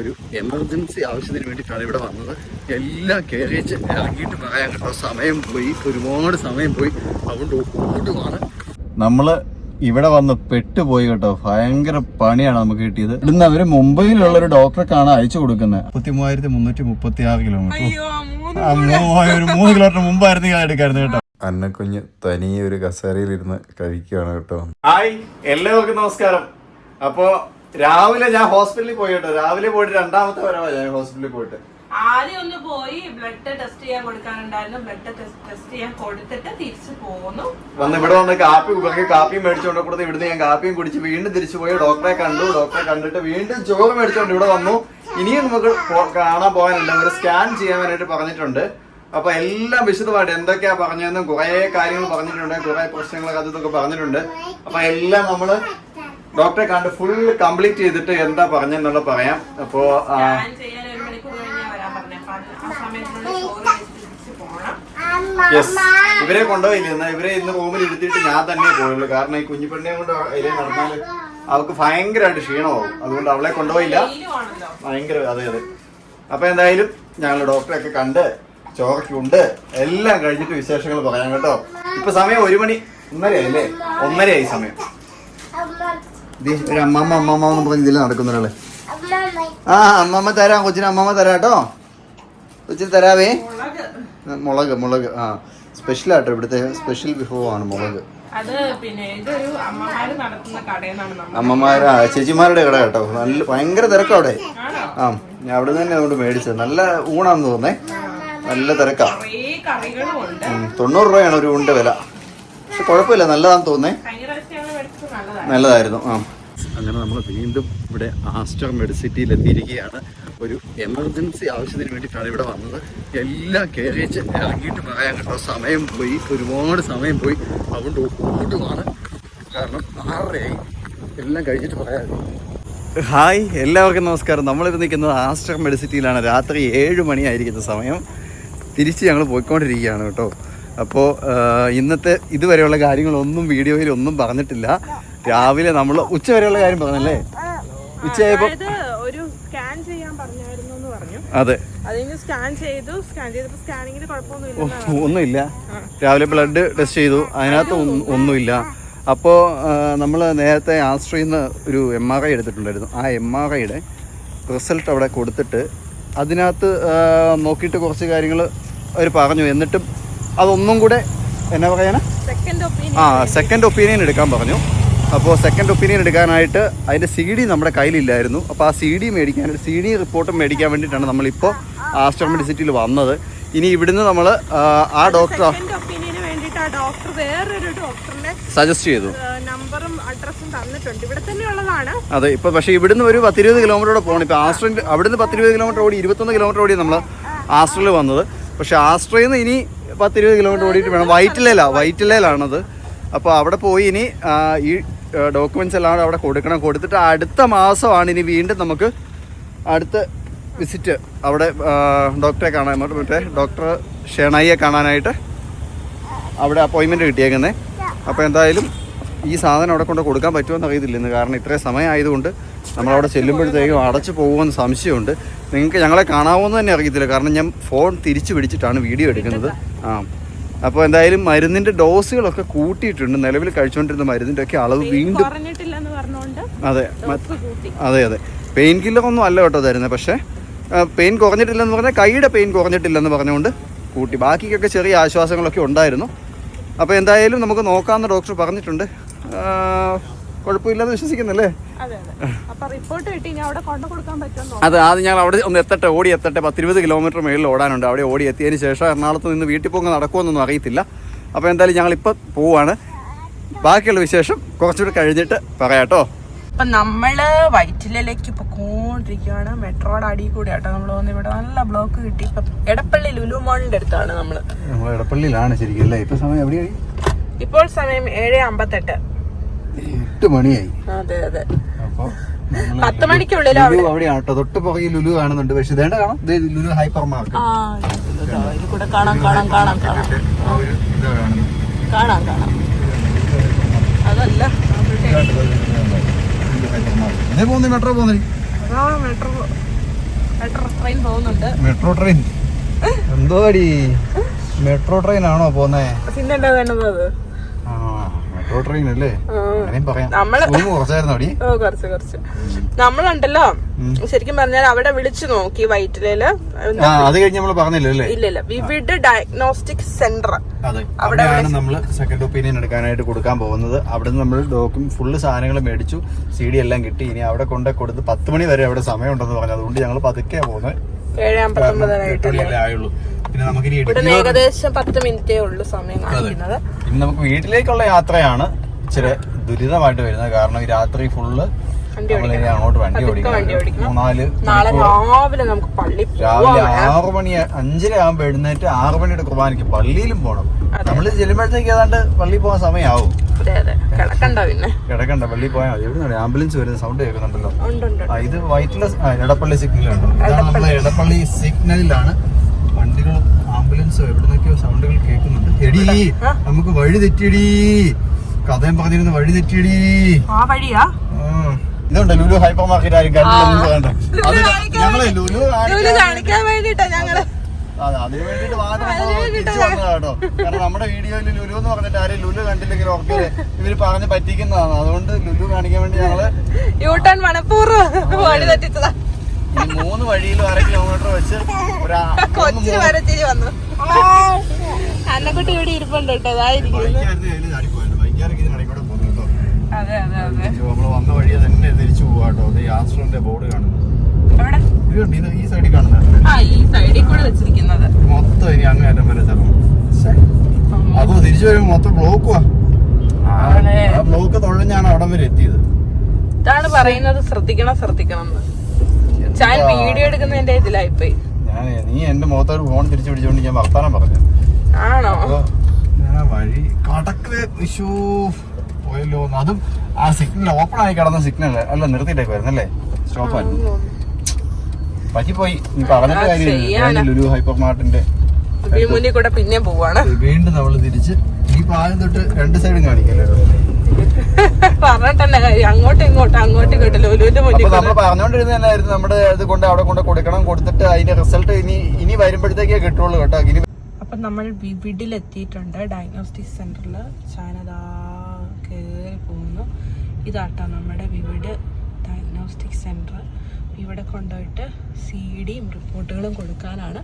ഒരു എമർജൻസി ആവശ്യത്തിന് വേണ്ടിയിട്ടാണ് ഇവിടെ വന്നത്. എല്ലാം കയറിച്ച് ഇറങ്ങിയിട്ട് പറയാൻ കേട്ടോ സമയം പോയി. ഒരുപാട് സമയം പോയി. അതുകൊണ്ട് ഓടുവാണ്. നമ്മൾ ഇവിടെ വന്ന് പെട്ടുപോയി കേട്ടോ. ഭയങ്കര പണിയാണ് നമുക്ക് കിട്ടിയത്. ഇവിടുന്ന് അവർ മുംബൈയിലുള്ള ഒരു ഡോക്ടർക്കാണ് അയച്ചു കൊടുക്കുന്നത്. മുപ്പത്തി മൂവായിരത്തി മുന്നൂറ്റി മുപ്പത്തി ആറ് കിലോമീറ്റർ ഒരു മൂന്ന് കിലോമീറ്റർ മുമ്പായിരുന്നു ഞാൻ എടുക്കായിരുന്നു കേട്ടോ. അന്നക്കുഞ്ഞ് തനിയെ ഒരു കസേരയിലിരുന്ന് കഴിക്കുകയാണ് കേട്ടോ. ഹായ് എല്ലാവർക്കും നമസ്കാരം. അപ്പോ രാവിലെ ഞാൻ ഹോസ്പിറ്റലിൽ പോയി കേട്ടോ. രാവിലെ പോയിട്ട് രണ്ടാമത്തെ വരവാ ഞാൻ ഹോസ്പിറ്റലിൽ പോയിട്ട്. ആദ്യം ഒന്ന് പോയി ബ്ലഡ് ടെസ്റ്റ് ചെയ്യാൻ കൊടുക്കാനുണ്ടായിരുന്നു. ബ്ലഡ് ടെസ്റ്റ് ചെയ്യാൻ കൊടുത്തിട്ട് തിരിച്ചു പോന്നു. വന്ന് ഇവിടെ വന്ന് കാപ്പി കുറുക്കി കാപ്പിയും മേടിച്ചുകൊണ്ട് കൊടുത്ത് ഇവിടുന്ന് ഞാൻ കാപ്പിയും കുടിച്ച് വീണ്ടും തിരിച്ചു പോയി. ഡോക്ടറെ കണ്ടു. ഡോക്ടറെ കണ്ടിട്ട് വീണ്ടും ചോറ് മേടിച്ചുകൊണ്ട് ഇവിടെ വന്നു. ഇനിയും നമുക്ക് കാണാൻ പോകാനുണ്ട് ഒരു സ്കാൻ ചെയ്യാൻ വേണ്ടിയിട്ട് പറഞ്ഞിട്ടുണ്ട്. അപ്പൊ എല്ലാം വിശദമായിട്ട് എന്തൊക്കെയാ പറഞ്ഞതെന്നും കുറെ കാര്യങ്ങൾ പറഞ്ഞിട്ടുണ്ട്. കുറെ പ്രശ്നങ്ങളൊക്കെ അതൊക്കെ പറഞ്ഞിട്ടുണ്ട്. അപ്പൊ എല്ലാം നമ്മൾ ഡോക്ടറെ കണ്ട് ഫുൾ കംപ്ലീറ്റ് ചെയ്തിട്ട് എന്താ പറഞ്ഞെന്നുള്ളത് പറയാം. അപ്പോ യെസ് ഇവരെ കൊണ്ടുപോയില്ല? എന്നാ ഇവരെ ഇന്ന് റൂമിൽ ഇരുത്തിയിട്ട് ഞാൻ തന്നെ പോയുള്ളൂ. കാരണം ഈ കുഞ്ഞിപ്പെണ്ണിനെ കൊണ്ട് അതിലെ നടന്നാൽ അവൾക്ക് ഭയങ്കരമായിട്ട് ക്ഷീണമാവും. അതുകൊണ്ട് അവളെ കൊണ്ടുപോയില്ല. ഭയങ്കര അതെ അതെ. അപ്പൊ എന്തായാലും ഞങ്ങൾ ഡോക്ടറെ ഒക്കെ കണ്ട് ചോറയ്ക്കുണ്ട് എല്ലാം കഴിഞ്ഞിട്ട് വിശേഷങ്ങൾ പറയാം കേട്ടോ. ഇപ്പൊ സമയം ഒരു മണി ഒന്നരയായില്ലേ ഒന്നരയായി സമയം. ഒരു അമ്മമ്മ അമ്മമ്മ എന്ന് പറഞ്ഞ് ഇതിൽ നടക്കുന്ന ഒരാൾ. ആ അമ്മമ്മ തരാം കൊച്ചിന് അമ്മമ്മ തരാം കേട്ടോ കൊച്ചിന് തരാവേ. മുളക് മുളക് ആ. സ്പെഷ്യൽ ആട്ടോ ഇവിടുത്തെ. സ്പെഷ്യൽ വിഭവമാണ് മുളക്. അത് പിന്നെ ഇതൊരു അമ്മമാര് ചേച്ചിമാരുടെ കട കേട്ടോ. നല്ല ഭയങ്കര തിരക്കാ അവിടെ. ആ ഞാൻ അവിടെ തന്നെ അതുകൊണ്ട് മേടിച്ചത്. നല്ല ഊണാന്ന് തോന്നേ നല്ല തിരക്കാ. തൊണ്ണൂറ് രൂപയാണ് ഒരു ഊണിന്റെ വില. പക്ഷെ കുഴപ്പമില്ല നല്ലതാന്ന് തോന്നേ കഴിഞ്ഞ പ്രാവശ്യം ഞങ്ങൾ മേടിച്ചത് നല്ലതാണ് നല്ലതായിരുന്നു. ആ. അങ്ങനെ നമ്മൾ വീണ്ടും ഇവിടെ ആസ്റ്റർ മെഡിസിറ്റിയിൽ എത്തിയിരിക്കുകയാണ് ഒരു എമർജൻസി ആവശ്യത്തിന് വേണ്ടിയിട്ടാണ് ഇവിടെ വന്നത്. എല്ലാം കയറിച്ച് ഇറങ്ങിയിട്ട് പറയാൻ കേട്ടോ സമയം പോയി. ഒരുപാട് സമയം പോയി. അതുകൊണ്ട് ഒട്ടുമാണ് കാരണം ആറരയായി. എല്ലാം കഴിഞ്ഞിട്ട് പറയാം. ഹായ് എല്ലാവർക്കും നമസ്കാരം. നമ്മളിത് നിൽക്കുന്നത് ആസ്റ്റർ മെഡിസിറ്റിയിലാണ്. രാത്രി ഏഴ് മണിയായിരിക്കുന്ന സമയം. തിരിച്ച് ഞങ്ങൾ പോയിക്കൊണ്ടിരിക്കുകയാണ് കേട്ടോ. അപ്പോൾ ഇന്നത്തെ ഇതുവരെയുള്ള കാര്യങ്ങളൊന്നും വീഡിയോയിൽ ഒന്നും പറഞ്ഞിട്ടില്ല. രാവിലെ നമ്മൾ ഉച്ച വരെയുള്ള കാര്യം പറഞ്ഞല്ലേ? ഉച്ചയായപ്പോ ഒരു സ്കാൻ ചെയ്യാൻ പറഞ്ഞായിരുന്നു എന്ന് പറഞ്ഞു. അതെ. അതിന് സ്കാൻ ചെയ്തു സ്കാൻ ചെയ്തപ്പോൾ സ്കാനിങ്ങിന് കുഴപ്പമൊന്നുമില്ല ഒ- ഒന്നുമില്ല. രാവിലെ ബ്ലഡ് ടെസ്റ്റ് ചെയ്തു. അതിനകത്ത് ഒന്നും- ഒന്നുമില്ല. അപ്പോൾ നമ്മൾ നേരത്തെ ആശ്രയിൽ നിന്ന് ഒരു എം ആർ ഐ എടുത്തിട്ടുണ്ടായിരുന്നു. ആ എം ആർ ഐയുടെ റിസൾട്ട് അവിടെ കൊടുത്തിട്ട് അതിനകത്ത് നോക്കിയിട്ട് കുറച്ച് കാര്യങ്ങൾ അവർ പറഞ്ഞു. എന്നിട്ടും അതൊന്നും കൂടെ എന്നാ പറയാനാ സെക്കൻഡ് ഒപ്പീനിയൻ ആ സെക്കൻഡ് ഒപ്പീനിയൻ എടുക്കാൻ പറഞ്ഞു. അപ്പോൾ സെക്കൻഡ് ഒപ്പീനിയൻ എടുക്കാനായിട്ട് അതിന്റെ സി ഡി നമ്മുടെ കയ്യിലില്ലായിരുന്നു. അപ്പോൾ ആ സി ഡി മേടിക്കാൻ സി ഡി റിപ്പോർട്ടും മേടിക്കാൻ വേണ്ടിയിട്ടാണ് നമ്മളിപ്പോൾ ആസ്റ്റർ മെഡിസിറ്റിയിൽ വന്നത്. ഇനി ഇവിടുന്ന് നമ്മൾ ആ ഡോക്ടർ ഡോക്ടർ വേറൊരു സജസ്റ്റ് ചെയ്തു. നമ്പറും അഡ്രസ്സും തന്നിട്ടുണ്ട്. ഇവിടെ അതെ ഇപ്പൊ പക്ഷെ ഇവിടുന്ന് ഒരു പത്തിരുപത് കിലോമീറ്ററോടെ പോകണം. ഇപ്പൊ ആസ്ട്രയിൽ അവിടുന്ന് പത്തിരുപത് കിലോമീറ്റർ ഓടി ഇരുപത്തൊന്ന് കിലോമീറ്റർ ഓടി നമ്മൾ ആസ്ട്രയിൽ വന്നത്. പക്ഷെ ആസ്ട്രയിൽ നിന്ന് ഇനി പത്തിരുപത് കിലോമീറ്റർ ഓടിയിട്ട് വേണം. വൈറ്റിലേലാ വൈറ്റിലേലാണത് അപ്പോൾ അവിടെ പോയി ഇനി ഈ ഡോക്യുമെന്റ്സ് എല്ലാം അവിടെ കൊടുക്കണം. കൊടുത്തിട്ട് അടുത്ത മാസമാണ് ഇനി വീണ്ടും നമുക്ക് അടുത്ത വിസിറ്റ് അവിടെ ഡോക്ടറെ കാണാൻ മറ്റേ ഡോക്ടർ ഷെണയെ കാണാനായിട്ട് അവിടെ അപ്പോയിൻമെന്റ് കിട്ടിയേക്കുന്നത് അപ്പോൾ എന്തായാലും ഈ സാധനം അവിടെ കൊണ്ട് കൊടുക്കാൻ പറ്റുമെന്ന് അറിയത്തില്ല ഇന്ന്. കാരണം ഇത്രയും സമയം ആയതുകൊണ്ട് നമ്മളവിടെ ചെല്ലുമ്പോഴത്തേക്കും അടച്ചു പോകുമെന്ന് സംശയമുണ്ട്. നിങ്ങൾക്ക് ഞങ്ങളെ കാണാമോ എന്ന് തന്നെ അറിയത്തില്ല. കാരണം ഞാൻ ഫോൺ തിരിച്ചു പിടിച്ചിട്ടാണ് വീഡിയോ എടുക്കുന്നത്. ആ. അപ്പോൾ എന്തായാലും മരുന്നിന്റെ ഡോസുകളൊക്കെ കൂട്ടിയിട്ടുണ്ട്. നിലവിൽ കഴിച്ചുകൊണ്ടിരുന്ന മരുന്നിന്റെ ഒക്കെ അളവ് വീണ്ടും അതെ. അതെ അതെ. പെയിൻ കില്ലർ ഒന്നും അല്ല കേട്ടോ തരുന്നത്. പക്ഷേ പെയിൻ കുറഞ്ഞിട്ടില്ലെന്ന് പറഞ്ഞാൽ കൈയുടെ പെയിൻ കുറഞ്ഞിട്ടില്ലെന്ന് പറഞ്ഞുകൊണ്ട് കൂട്ടി. ബാക്കിക്കൊക്കെ ചെറിയ ആശ്വാസങ്ങളൊക്കെ ഉണ്ടായിരുന്നു. അപ്പോൾ എന്തായാലും നമുക്ക് നോക്കാമെന്ന് ഡോക്ടർ പറഞ്ഞിട്ടുണ്ട്. കുഴപ്പമില്ലെന്ന് വിശ്വസിക്കുന്നല്ലേ? അതെ അതെ. റിപ്പോർട്ട് കിട്ടി ഇനി അവിടെ കൊണ്ടു കൊടുക്കാൻ പറ്റുമോ അത് ആദ്യം ഞങ്ങൾ അവിടെ ഒന്ന് എത്തട്ടെ ഓടി എത്തട്ടെ. പത്തിരുപത് കിലോമീറ്റർ മേളിൽ ഓടാനുണ്ട്. അവിടെ ഓടി എത്തിയതിന് ശേഷം എറണാകുളത്ത് നിന്ന് വീട്ടിൽ പോകുന്ന നടക്കുമെന്നൊന്നും അറിയത്തില്ല. അപ്പോൾ എന്തായാലും ഞങ്ങളിപ്പോൾ പോവാണ്. ബാക്കിയുള്ള വിശേഷം കുറച്ചുകൂടി കഴിഞ്ഞിട്ട് പറയാട്ടോ. അപ്പൊ നമ്മൾ വൈറ്റിലേക്ക് പൊക്കോണ്ടിരിക്കുകയാണ് മെട്രോയുടെ അടിയിൽ കൂടി ആട്ടോ നമ്മൾ വന്ന് ഇവിടെ നല്ല ബ്ലോക്ക് കിട്ടി. ഇപ്പൊ എടപ്പള്ളി ലുലു മോളിന്റെ അടുത്താണ് നമ്മൾ. നമ്മൾ എടപ്പള്ളിയിലാണ് ശരിക്കും അല്ലേ? ഇപ്പോൾ സമയം എവിടെയായി? ഇപ്പോൾ സമയം ഏഴ് അമ്പത്തെട്ട്. എട്ട് മണിയായി. അതെ അതെ. പത്ത് മണിക്കുള്ളിൽ ലുലു അവിടെയാണ് കേട്ടോ തൊട്ട് പുറകിൽ ലുലു കാണുന്നുണ്ട്. പക്ഷെ ഇതേണ്ട കാണാം. ദേ ലുലു ഹൈപ്പർ മാർക്കറ്റ്. ആ ഇതാ, ഇതിൽ കൂടെ കാണാം കാണാം കാണാം കാണാം. കാണാം. കാണാം അതല്ല. അവിടെ ഇതേ പോകുന്ന മെട്രോ പോകുന്നു. മെട്രോ മെട്രോ ട്രെയിൻ പോകുന്നുണ്ട്. Metro train. എന്തോ അടി. മെട്രോ ട്രെയിൻ ആണോ പോന്നേ പിന്നെ എന്താ വേണ്ടത് കുറച്ച് കുറച്ച്. നമ്മളുണ്ടല്ലോ. ശരിക്കും പറഞ്ഞാൽ അവിടെ വിളിച്ചു നോക്കി വൈറ്റിലേൽ അത് കഴിഞ്ഞ് നമ്മൾ പറഞ്ഞില്ല അല്ലേ? ഇല്ല വിവിഡ് ഡയഗ്നോസ്റ്റിക് സെന്റർ. അവിടെയാണ് നമ്മൾ സെക്കൻഡ് ഒപ്പീനിയൻ എടുക്കാനായിട്ട് കൊടുക്കാൻ പോകുന്നത്. അവിടെ നിന്ന് നമ്മൾ ഡോക്യും ഫുള്ള് സാധനങ്ങൾ മേടിച്ചു. സി ഡി എല്ലാം കിട്ടി. ഇനി അവിടെ കൊണ്ട് കൊടുത്ത് പത്ത് മണി വരെ അവിടെ സമയം ഉണ്ടെന്ന് പറഞ്ഞു. അതുകൊണ്ട് ഞങ്ങൾ പതുക്കെ പോകുന്നത്. ഏഴ് ആയുള്ളൂ. പിന്നെ നമുക്ക് ഇവിടെ ഏകദേശം പത്ത് മിനിറ്റേ ഉള്ളൂ സമയം കാണിക്കുന്നത് ഇനി നമുക്ക് വീട്ടിലേക്കുള്ള യാത്രയാണ് ഇച്ചിരി ദുരിതമായിട്ട് വരുന്നത്. കാരണം ഈ രാത്രി ഫുള്ള് വണ്ടി അങ്ങോട്ട് വണ്ടി ഓടിക്കും. മൂന്നാൽ നാളെ രാവിലെ നമുക്ക് പള്ളി രാവിലെ ആറു മണി അഞ്ചര ആകുമ്പോ എഴുന്നേറ്റ് ആറു മണിയുടെ കുർബാനയ്ക്ക് പള്ളിയിലും പോകണം നമ്മൾ ചെല്ലുമ്പോഴത്തേക്ക് ഏതാണ്ട് പള്ളി പോകാൻ സമയമാവും അതെ അതെ. കിടക്കണ്ട പള്ളി പോയാൽ മതി. എവിടെ ആംബുലൻസ് വരുന്ന സൗണ്ട് കേൾക്കുന്നുണ്ടല്ലോ. ഉണ്ട് ഉണ്ട് ആ, ഇത് വൈറ്റ്ലസ് എടപ്പള്ളി സിഗ്നലാണ് ഇതാണ് നമ്മളെ എടപ്പള്ളി. സിഗ്നലിലാണ് വണ്ടികളും ആംബുലൻസോ എവിടെ നിന്നൊക്കെയോ സൗണ്ടുകൾ കേൾക്കുന്നുണ്ട്. എടി നമുക്ക് വഴി തെറ്റിയടി. കഥയും പറഞ്ഞിരുന്ന വഴി തെറ്റിയടി. ആ വഴിയാ. ഇതുണ്ട് ലുലു ഹൈപ്പർ മാർക്കറ്റ് കണ്ടില്ലെന്ന് ഞങ്ങളെ ലുലു കാണിക്കാൻ വേണ്ടിട്ടാ ഞങ്ങൾ. അതെ അതിന് വേണ്ടിട്ട് കേട്ടോ. കാരണം നമ്മുടെ വീഡിയോയിൽ ലുലു എന്ന് പറഞ്ഞിട്ട് ആരും ലുലു കണ്ടില്ലെങ്കിൽ ഓക്കെ ഇവർ പറഞ്ഞ് പറ്റിക്കുന്നതാണ്. അതുകൊണ്ട് ലുലു കാണിക്കാൻ വേണ്ടി ഞങ്ങൾ യൂട്ടേൺ മനഃപൂർവം ഈ മൂന്ന് വഴിയിലും അര കിലോമീറ്റർ വെച്ച് ഒരു കൊച്ചിന് വന്നു. അന്നക്കുട്ടി ഇവിടെ ഇരിപ്പുണ്ട് കേട്ടോ. അതെ അതെ അതെ. തിരിച്ച് വന്ന വഴിയെ തന്നെ തിരിച്ചു പോവാട്ടോ ഇത് ബോർഡ് കാണുന്നു. ഈ സൈഡിൽ കാണുന്നുണ്ട് ആ ഈ സൈഡിൽ കൂടെ വെച്ചിരിക്കുന്നത്. മൊത്തം ഇനി അങ്ങേറ്റം വരെ അതോ തിരിച്ചു വരുമ്പോ മൊത്തം ബ്ലോക്കുവാ ബ്ലോക്ക് തുഴഞ്ഞാണ് അവിടം വരെ എത്തിയത്. ഇതാണ് പറയുന്നത് ശ്രദ്ധിക്കണം ശ്രദ്ധിക്കണം എന്ന്. ഞാൻ വീഡിയോ എടുക്കുന്നതിന്റെ ഇതിലായിപ്പോയി. ഞാൻ നീ എന്റെ മുഖത്തോട് ഫോൺ തിരിച്ചു പിടിച്ചോണ്ട് ഞാൻ വർത്താനം പറഞ്ഞു ആണോ? ഞാൻ വഴി കടക്ക് വിഷു പോയല്ലോ. അതും ആ സിഗ്നൽ ഓപ്പൺ ആയി കിടന്ന സിഗ്നൽ അല്ല നിർത്തിയിട്ടേക്ക് വരുന്നല്ലേ സ്റ്റോപ്പ് ആയിരുന്നു പറ്റിപ്പോയി. നീ പറഞ്ഞിട്ട് കാര്യമില്ല. ലുലു ഹൈപ്പർ മാർട്ടിന്റെ മുന്നിൽ കൂടെ പിന്നെ പോവാണ്. വീണ്ടും നമ്മൾ തിരിച്ച് ഈ പാലം തൊട്ട് രണ്ട് സൈഡും കാണിക്കല്ലോ? പറഞ്ഞിട്ടെന്നെ കാര്യം. അങ്ങോട്ടും ഇങ്ങോട്ടും അങ്ങോട്ടും ഇങ്ങോട്ടും ലുലുവിന്റെ മുന്നിൽ അപ്പൊ കൂടെ നമ്മൾ പറഞ്ഞോണ്ടിരുന്നല്ലായിരുന്നു നമ്മുടെ ഇത് കൊണ്ട് അവിടെ കൊണ്ട് കൊടുക്കണം കൊടുത്തിട്ട് അതിന്റെ റിസൾട്ട് ഇനി ഇനി വരുമ്പോഴത്തേക്കേ കിട്ടുള്ളൂ കേട്ടോ. ഇനി അപ്പൊ നമ്മൾ വിവിഡിൽ എത്തിയിട്ടുണ്ട് ഡയഗ്നോസ്റ്റിക് സെന്ററിൽ ചാനദാ കയറി പോകുന്നു. ഇതാട്ടോ നമ്മുടെ വിവിഡ് ഡയഗ്നോസ്റ്റിക് സെന്റർ ഇവിടെ കൊണ്ടുപോയിട്ട് സി ഡിയും റിപ്പോർട്ടുകളും കൊടുക്കാനാണ്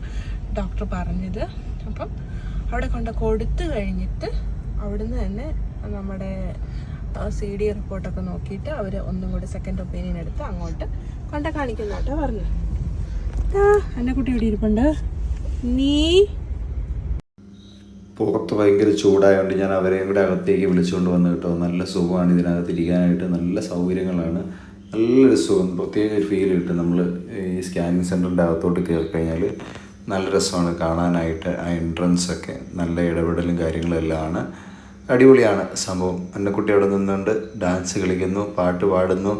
ഡോക്ടർ പറഞ്ഞത്. അപ്പം അവിടെ കൊണ്ട് കൊടുത്തു കഴിഞ്ഞിട്ട് അവിടുന്ന് തന്നെ നമ്മുടെ സി ഡി റിപ്പോർട്ടൊക്കെ നോക്കിയിട്ട് അവർ ഒന്നും കൂടി സെക്കൻഡ് ഒപ്പീനിയൻ എടുത്ത് അങ്ങോട്ട് കൊണ്ട കാണിക്കുന്നോട്ടോ പറഞ്ഞു. എന്നെ കുട്ടി ഇവിടെ ഇരിപ്പുണ്ട്. നീ പുറത്ത് ഭയങ്കര ചൂടായതുകൊണ്ട് ഞാൻ അവരെയും കൂടെ അകത്തേക്ക് വിളിച്ചുകൊണ്ട് വന്ന് കേട്ടോ. നല്ല സുഖമാണ് ഇതിനകത്ത് ഇരിക്കാനായിട്ട്. നല്ല സൗകര്യങ്ങളാണ്. നല്ലൊരു സുഖം പ്രത്യേക ഒരു ഫീൽ കിട്ടും. നമ്മൾ ഈ സ്കാനിങ് സെന്ററിന്റെ അകത്തോട്ട് കയറി കഴിഞ്ഞാൽ നല്ല രസമാണ്. കാണാനായിട്ട് ആ എൻട്രൻസ് ഒക്കെ നല്ല ഇടപെടലും കാര്യങ്ങളും എല്ലാം ആണ്. അടിപൊളിയാണ് സംഭവം. എന്റെ കുട്ടി അവിടെ നിന്നുകൊണ്ട് ഡാൻസ് കളിക്കുന്നു പാട്ട് പാടുന്നു.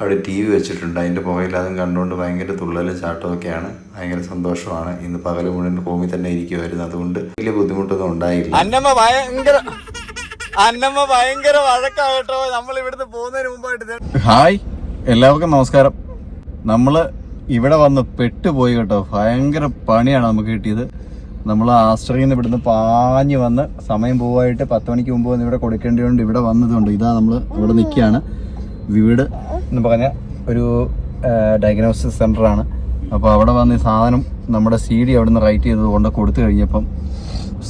അവിടെ ടി വി വെച്ചിട്ടുണ്ട്. അതിന്റെ അതും കണ്ടുകൊണ്ട് ഭയങ്കര തുള്ളലും ചാട്ടമൊക്കെയാണ് ഒക്കെയാണ്. ഭയങ്കര സന്തോഷമാണ്. ഇന്ന് പകൽ മുഴുവൻ ഭൂമി തന്നെ ഇരിക്കുമായിരുന്നു അതുകൊണ്ട് വലിയ ബുദ്ധിമുട്ടൊന്നും ഉണ്ടായില്ല. അന്നമ്മ ഭയങ്കര അന്നമ്മ ഭയങ്കര വഴക്കാകട്ടോ നമ്മൾ ഇവിടുന്ന് പോകുന്നതിന് മുമ്പായിട്ട് ഹായ് എല്ലാവർക്കും നമസ്കാരം. നമ്മൾ ഇവിടെ വന്ന് പെട്ടുപോയി കേട്ടോ. ഭയങ്കര പണിയാണ് നമുക്ക് കിട്ടിയത്. നമ്മൾ ആശ്രയിൽ നിന്ന് ഇവിടുന്ന് പാഞ്ഞു വന്ന് സമയം പോവായിട്ട് പത്ത് മണിക്ക് മുമ്പ് വന്ന് ഇവിടെ കൊടുക്കേണ്ടതുകൊണ്ട് ഇവിടെ വന്നതുകൊണ്ട് ഇതാ നമ്മൾ ഇവിടെ നിൽക്കുകയാണ് വീട് എന്ന് പറഞ്ഞ ഒരു ഡയഗ്നോസിസ് സെന്ററാണ് അപ്പോൾ അവിടെ വന്ന് സാധനം നമ്മുടെ സി ഡി അവിടെ നിന്ന് റൈറ്റ് ചെയ്തത് കൊണ്ട് കൊടുത്തു കഴിഞ്ഞപ്പം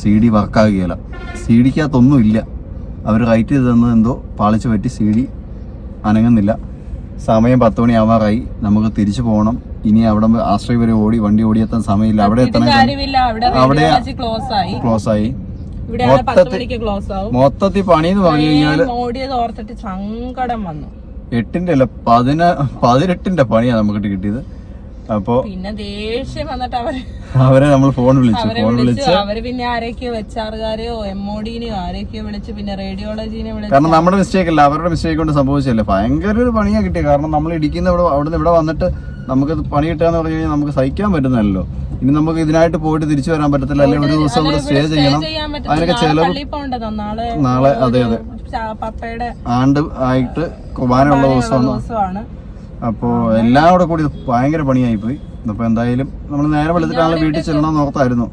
സി ഡി വർക്കാകുകയില്ല സി ഡിക്കകത്തൊന്നും ഇല്ല. അവർ റൈറ്റ് ചെയ്ത് തന്നത് എന്തോ പാളിച്ച് പറ്റി സി ഡി അനങ്ങുന്നില്ല. സമയം പത്ത് മണിയാവാറായി. നമുക്ക് തിരിച്ചു പോകണം ഇനി അവിടെ ആശ്രയ വരെ ഓടി വണ്ടി ഓടിയെത്താൻ സമയമില്ല. അവിടെ എത്തണം അവിടെ അവിടെ ക്ലോസ് ആയി. മൊത്തത്തിൽ പണി എന്ന് പറഞ്ഞു കഴിഞ്ഞാൽ ഓടിയത് ഓർത്തിട്ട് സങ്കടം വന്നു. എട്ടിന്റെ അല്ല പതിന പതിനെട്ടിന്റെ പണിയാ നമുക്ക് കിട്ടിയത്. അപ്പോ പിന്നെ ദേഷ്യം വന്നിട്ട് അവർ അവരെ നമ്മൾ ഫോൺ വിളിച്ചു ഫോൺ വിളിച്ചു. അവർ പിന്നെ ആരൊക്കെയോ വെച്ചാറുകാരെയോ എംഒഡിനെയോ ആരൊക്കെയോ വിളിച്ച് പിന്നെ റേഡിയോളജീനെ വിളിച്ചു. കാരണം നമ്മുടെ മിസ്റ്റേക്ക് അല്ല അവരുടെ മിസ്റ്റേക്ക് കൊണ്ട് സംഭവിച്ചല്ലേ ഭയങ്കര ഒരു പണിയാ കിട്ടിയത് കാരണം നമ്മൾ ഇടിക്കുന്ന ഇവിടെ അവിടുന്ന് ഇവിടെ വന്നിട്ട് നമുക്ക് പണി കിട്ടാന്ന് പറഞ്ഞു കഴിഞ്ഞാൽ നമുക്ക് സഹിക്കാൻ പറ്റുന്നല്ലോ ഇനി നമുക്ക് ഇതിനായിട്ട് പോയിട്ട് തിരിച്ചു വരാൻ പറ്റത്തില്ല. അല്ലെങ്കിൽ ഒരു ദിവസം ഇവിടെ സ്റ്റേ ചെയ്യണം. അതിനൊക്കെ ചെലവ് നാളെ അതെ അതെ. പപ്പയുടെ ആണ്ട് ആയിട്ട് കുർബാനയുള്ള ദിവസമാണ്. അപ്പോ എല്ലാം കൂടെ കൂടി ഭയങ്കര പണിയായി പോയി അപ്പോൾ എന്തായാലും നമ്മൾ നേരെ വെളുത്തിട്ടാണ് വീട്ടിൽ ചെല്ലണം നോർത്തായിരുന്നു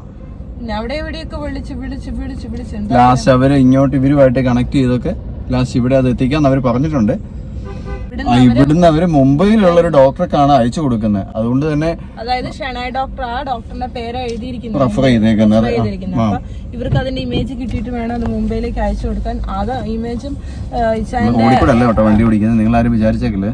ലാസ്റ്റ് അവർ ഇങ്ങോട്ട് ഇവരുമായിട്ട് കണക്ട് ചെയ്തൊക്കെ ലാസ്റ്റ് ഇവിടെ അത് എത്തിക്കാന്ന് അവർ പറഞ്ഞിട്ടുണ്ട്. ഇവിടുന്ന് അവർ മുംബൈയിലുള്ള ഒരു ഡോക്ടർക്കാണ് അയച്ചു കൊടുക്കുന്നത് അതുകൊണ്ട് തന്നെ അതായത് ഷെണായ് ഡോക്ടർ ആ ഡോക്ടറിന്റെ പേര് എഴുതിയിരിക്കുന്നത്. റെഫർ ചെയ്തേക്കുന്നത്. ഇവർക്ക് അതിന്റെ ഇമേജ് കിട്ടിയിട്ട് വേണം അത് മുംബൈയിലേക്ക് അയച്ചു കൊടുക്കാൻ. അത് ഇമേജും ഇച്ചാന്റെ ഓടിക്കൂടെ അല്ല കേട്ടോ വണ്ടി ഓടിക്കുന്നത്? നിങ്ങൾ ആരും വിചാരിച്ചേക്കില്ല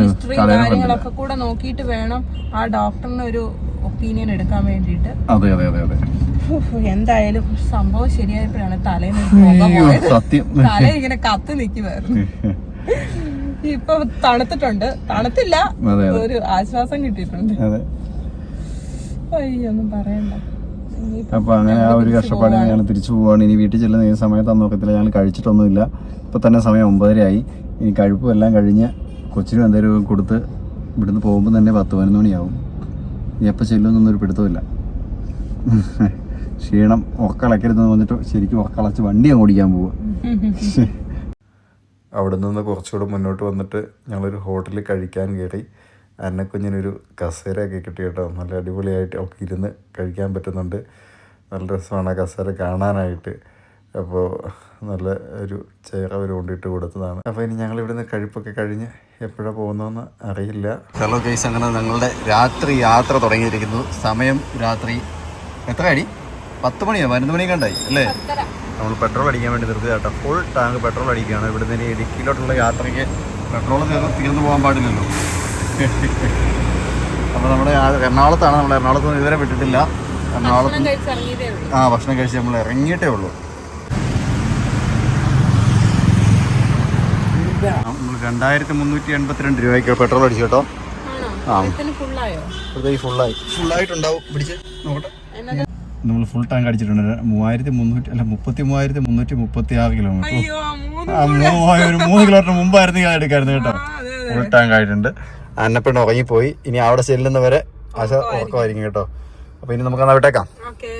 ഹിസ്റ്ററി കാര്യങ്ങളൊക്കെ കൂടെ നോക്കിയിട്ട് വേണം ആ ഡോക്ടറിന് ഒരു ഒപ്പീനിയൻ എടുക്കാൻ വേണ്ടിയിട്ട്. അതെ അതെ അതെ അതെ. എന്തായാലും സംഭവം ശരിയായപ്പോഴാണ് പോയത്. സത്യം. തല ഇങ്ങനെ കത്ത് നിക്കുവായിരുന്നു. ഇപ്പൊ തണുത്തിട്ടുണ്ട്. തണുത്തില്ല. ഒരു ആശ്വാസം കിട്ടിയിട്ടുണ്ട്. അയ്യൊന്നും പറയണ്ട. അപ്പൊ അങ്ങനെ ആ ഒരു കഷ്ടപ്പാടിൽ ഞങ്ങൾ തിരിച്ചു പോവാണ്. ഇനി വീട്ടിൽ ചെല്ലുന്ന ഈ സമയത്ത് നോക്കത്തില്ല ഞങ്ങൾ കഴിച്ചിട്ടൊന്നുമില്ല. ഇപ്പൊ തന്നെ സമയം ഒമ്പതരയായി. ഇനി കഴിപ്പും എല്ലാം കഴിഞ്ഞ് കൊച്ചിനും എന്തെങ്കിലും കൊടുത്ത് ഇവിടുന്ന് പോകുമ്പോൾ തന്നെ പത്ത് പതിനൊന്ന് മണിയാവും. ഇനി എപ്പോൾ ചെല്ലുമെന്നൊന്നും ഒരു പിടുത്തമില്ല ക്ഷീണം ഒക്കളക്കരുതെന്ന് വന്നിട്ട് ശരിക്കും ഒക്കളച്ച് വണ്ടി അങ്ങ് ഓടിക്കാൻ പോവുക അവിടെ നിന്ന് കുറച്ചുകൂടെ മുന്നോട്ട് വന്നിട്ട് ഞങ്ങളൊരു ഹോട്ടലിൽ കഴിക്കാൻ കയറി അന്നക്കുഞ്ഞിനൊരു കസേരയൊക്കെ കിട്ടി കേട്ടോ. നല്ല അടിപൊളിയായിട്ട് അവൾക്ക് ഇരുന്ന് കഴിക്കാൻ പറ്റുന്നുണ്ട്. നല്ല രസമാണ് ആ കസേര കാണാനായിട്ട്. അപ്പോൾ നല്ല ഒരു ചെയർ അവർ കൊണ്ടിട്ട് കൊടുത്തതാണ്. അപ്പോൾ ഇനി ഞങ്ങൾ ഇവിടുന്ന് കഴിപ്പൊക്കെ കഴിഞ്ഞ് എപ്പോഴാണ് പോകുന്നതെന്ന് അറിയില്ല. ഹലോ കേസ് അങ്ങനെ ഞങ്ങളുടെ രാത്രി യാത്ര തുടങ്ങിയിരിക്കുന്നു. സമയം രാത്രി എത്ര അടി പത്ത് മണിയോ? പതിനൊന്ന് മണി കണ്ടായി അല്ലേ? നമ്മൾ പെട്രോൾ അടിക്കാൻ വേണ്ടി നിർത്തി കേട്ടോ. ഫുൾ ടാങ്ക് പെട്രോൾ അടിക്കുകയാണ്. ഇവിടുന്ന് ഇനി ഇടുക്കിയിലോട്ടുള്ള യാത്രയ്ക്ക് പെട്രോൾ തീർന്ന് തീർന്നു പോകാൻ പാടില്ലല്ലോ. അപ്പോൾ നമ്മുടെ എറണാകുളത്താണ് നമ്മൾ എറണാകുളത്ത് നിന്ന് ഇതുവരെ വിട്ടിട്ടില്ല. എറണാകുളത്ത് ആ ഭക്ഷണം കഴിച്ച് നമ്മൾ ഇറങ്ങിയിട്ടേ ഉള്ളൂ. നമ്മൾ രണ്ടായിരത്തി മുന്നൂറ്റി എൺപത്തിരണ്ട് രൂപയ്ക്ക് പെട്രോൾ അടിച്ചു കേട്ടോ. ആ. ഫുള്ളായോ ഫുള്ളായിട്ടുണ്ടാവും പിടിച്ച് നോക്കട്ടെ. നമ്മൾ ഫുൾ ടാങ്ക് അടിച്ചിട്ടുണ്ട്. മൂവായിരത്തി മുന്നൂറ്റി അല്ല മുപ്പത്തി മൂവായിരത്തി മുന്നൂറ്റി മുപ്പത്തി ആറ് കിലോമീറ്റർ മൂന്ന് ഒരു കിലോമീറ്റർ മുമ്പായിരുന്നു ഞാൻ എടുക്കായിരുന്നു കേട്ടോ. ഫുൾ ടാങ്ക് ആയിട്ടുണ്ട്. അന്നപ്പെണ്ണ ഉറങ്ങിപ്പോയി. ഇനി അവിടെ ചെല്ലുന്നവരെ ആശ ഉറക്കമായിരിക്കും കേട്ടോ. അപ്പൊ ഇനി നമുക്ക് വിട്ടേക്കാം. ഓക്കേ.